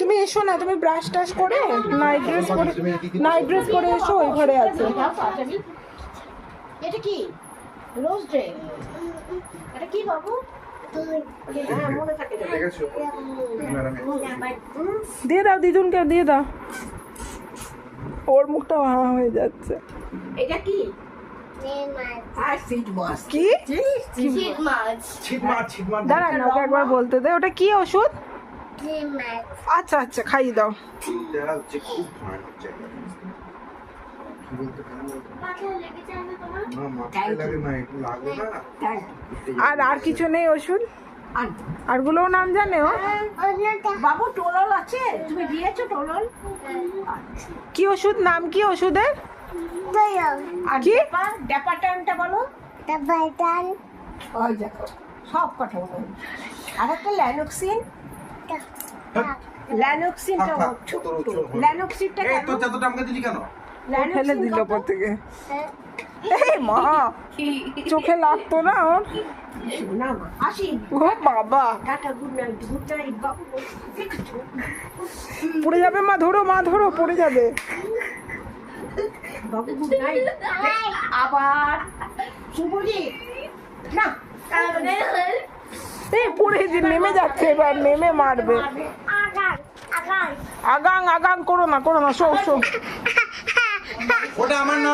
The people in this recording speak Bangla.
তুমি এসো না তুমি ব্রাশ টাশ করে নাইট ড্রেস পরে নাইট ড্রেস পরে এসো ওই ঘরে আছে এটা কি রোজ ডে এটা কি বাবু হ্যাঁ মনে দিয়ে দাও দিদুনকে দিয়ে দাও ওর মুখটা হা হয়ে যাচ্ছে এটা কি কি? দাঁড়ান ওকে একবার বলতে দে। ওটা কি ওষুধ? আচ্ছা আচ্ছা খাইয়ে দাও। আর আর কিছু নেই ওষুধ? আর আরগুলোও নাম জানে ও? বাবু টোলল আছে? তুমি দিয়েছ টোলল? কি ওষুধ? নাম কি ওষুধের? আর কি? ড্যাপা ড্যাপা টাইমটা ওই দেখো সব কথা বলো। আর একটা ল্যানোক্সিন। ল্যানোক্সিনটা থাক, থাক, ছোট তোর উজ্জ্বল হলো। ল্যানোক্সিনটা এই কেন? তোর আমাকে দিলি কেন? ফেলে দিল ল্যানোক্সিন থেকে। এই মা চোখে লাগতো না ওর না আসি। ও বাবা। পড়ে যাবে মা ধরো মা ধরো পড়ে যাবে। বাবু গুড নাইট আবার শুভজিৎ না। এই পড়ে যে নেমে যাচ্ছে এবার নেমে মারবে। আগান আগান আগাং আগাং করো না করো না শো শো ওটা আমার নয়।